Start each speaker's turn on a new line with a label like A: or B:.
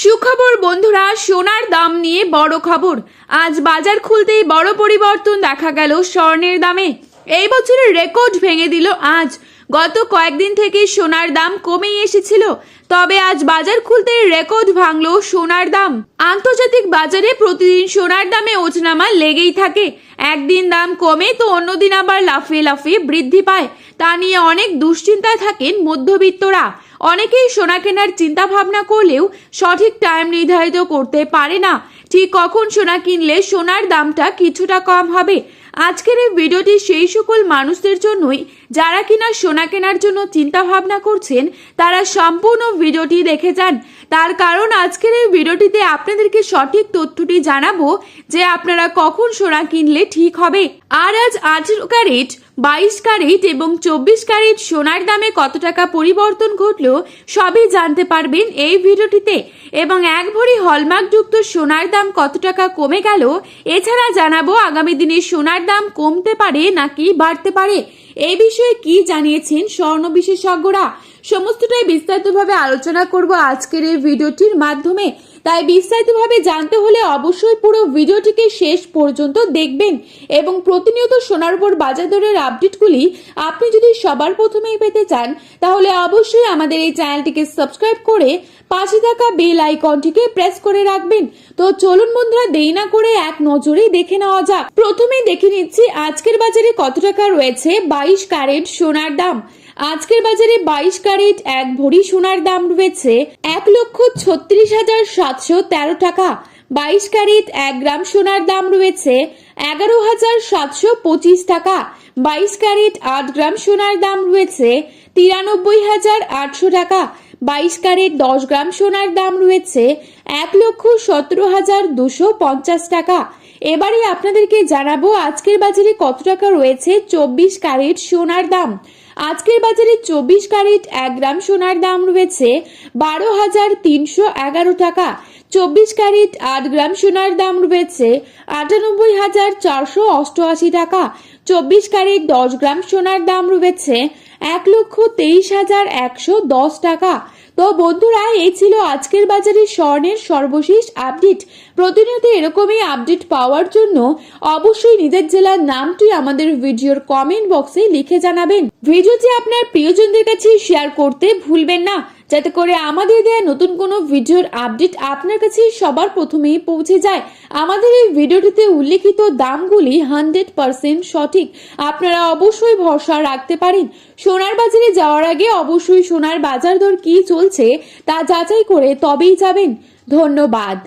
A: সুখবর, বন্ধুরা, সোনার দাম নিয়ে বড় খবর। আজ বাজার খুলতেই বড় পরিবর্তন দেখা গেল স্বর্ণের দামে। এই বছরের রেকর্ড ভেঙে দিল আজ। গত কয়েকদিন থেকে সোনার দাম কমেই এসেছিল। তবে আজ বাজার খুলতে রেকর্ড ভাঙলো সোনার দাম। আন্তর্জাতিক বাজারে প্রতিদিন সোনার দামে ওঠানামা লেগেই থাকে। একদিন দাম কমে তো অন্যদিন আবার লাফিয়ে লাফিয়ে বৃদ্ধি পায়। তা নিয়ে অনেক দুশ্চিন্তায় থাকেন মধ্যবিত্তরা। অনেকেই সোনা কেনার চিন্তা ভাবনা করলেও সঠিক টাইম নির্ধারিত করতে পারে না। ঠিক কখন সোনা কিনলে সোনার দামটা কিছুটা কম হবে আজকের এই ভিডিওটি সেই সকল মানুষদের জন্যই, যারা কিনা সোনা কেনার জন্য চিন্তা ভাবনা করছেন, তারা সম্পূর্ণ ভিডিওটি দেখে যান। তার কারণ আজকের এই ভিডিওটিতে আপনাদেরকে সঠিক তথ্যটি জানাব যে আপনারা কখন সোনা কিনলে ঠিক হবে। আর আজ আঠেরো ক্যারেট বাইশ ক্যারেট এবং চব্বিশ ক্যারেট সোনার দামে কত টাকা পরিবর্তন ঘটলো সবই জানতে পারবেন এই ভিডিওটিতে। এবং এক ভরি হলমার্কযুক্ত সোনার দাম কত টাকা কমে গেল, এছাড়া জানাব আগামী দিনে সোনার দাম কমতে পারে নাকি বাড়তে পারে। এই বিষয়ে কি জানিয়েছেন স্বর্ণ বিশেষজ্ঞরা? সমস্তটাই বিস্তারিতভাবে আলোচনা করব আজকের এই ভিডিওটির মাধ্যমে। তাই বিস্তারিতভাবে জানতে হলে অবশ্যই পুরো ভিডিওটিকে শেষ পর্যন্ত দেখবেন এবং প্রতিনিয়ত সোনার উপর বাজার দরের আপডেটগুলি আপনি যদি সবার প্রথমেই পেতে চান, তাহলে অবশ্যই আমাদের এই চ্যানেলটিকে সাবস্ক্রাইব করে পাশে থাকা বেল আইকনটিকে প্রেস করে রাখবেন। তো চলুন বন্ধুরা, দেরি না করে এক নজরেই দেখে নেওয়া যাক। প্রথমেই দেখে নিচ্ছি আজকের বাজারে কত টাকা রয়েছে, বাইশ ক্যারেট সোনার দাম। আজকের বাজারে বাইশ ক্যারেট, এক ভরি সোনার দাম রয়েছে এক লক্ষ ছত্রিশ হাজার সাতশো তেরো টাকা। বাইশ ক্যারেট, এক গ্রাম সোনার দাম রয়েছে এগারো হাজার সাতশো পঁচিশ টাকা। বাইশ ক্যারেট, আট গ্রাম সোনার দাম রয়েছে তিরানব্বই হাজার আটশো টাকা। বাইশ ক্যারেট, দশ গ্রাম সোনার দাম রয়েছে এক লক্ষ সতেরো হাজার দুশো পঞ্চাশ টাকা। এবারে আপনাদেরকে জানাব আজকের বাজারে কত টাকা রয়েছে, চব্বিশ ক্যারেট সোনার দাম। আজকের বাজারে চব্বিশ ক্যারেট এক গ্রাম সোনার দাম রয়েছে বারো হাজার তিনশো এগারো টাকা। চব্বিশ ক্যারেট আট গ্রাম সোনার দাম রয়েছে আটানব্বই হাজার চারশো অষ্টআশি টাকা। চব্বিশ ক্যারেট দশ গ্রাম সোনার দাম রয়েছে এক লক্ষ তেইশ হাজার একশো দশ টাকা। তো বন্ধুরা, এই ছিল আজকের বাজারে স্বর্ণের সর্বশেষ আপডেট। প্রতিনিয়ত এরকমই আপডেট পাওয়ার জন্য অবশ্যই নিজের জেলার নামটি আমাদের ভিডিওর কমেন্ট বক্সে লিখে জানাবেন। ভিডিওটি আপনার প্রিয়জনদের কাছে শেয়ার করতে ভুলবেন না। যাতে করে আমাদের দেওয়া নতুন কোনো ভিডিওর আপডেট আপনার কাছে সবার প্রথমেই পৌঁছে যায়। আমাদের এই ভিডিওটিতে উল্লেখিত দামগুলি হান্ড্রেড পার্সেন্ট সঠিক। আপনারা অবশ্যই ভরসা রাখতে পারেন। সোনার বাজারে যাওয়ার আগে অবশ্যই সোনার বাজার দর কি চলছে তা যাচাই করে তবেই যাবেন। ধন্যবাদ।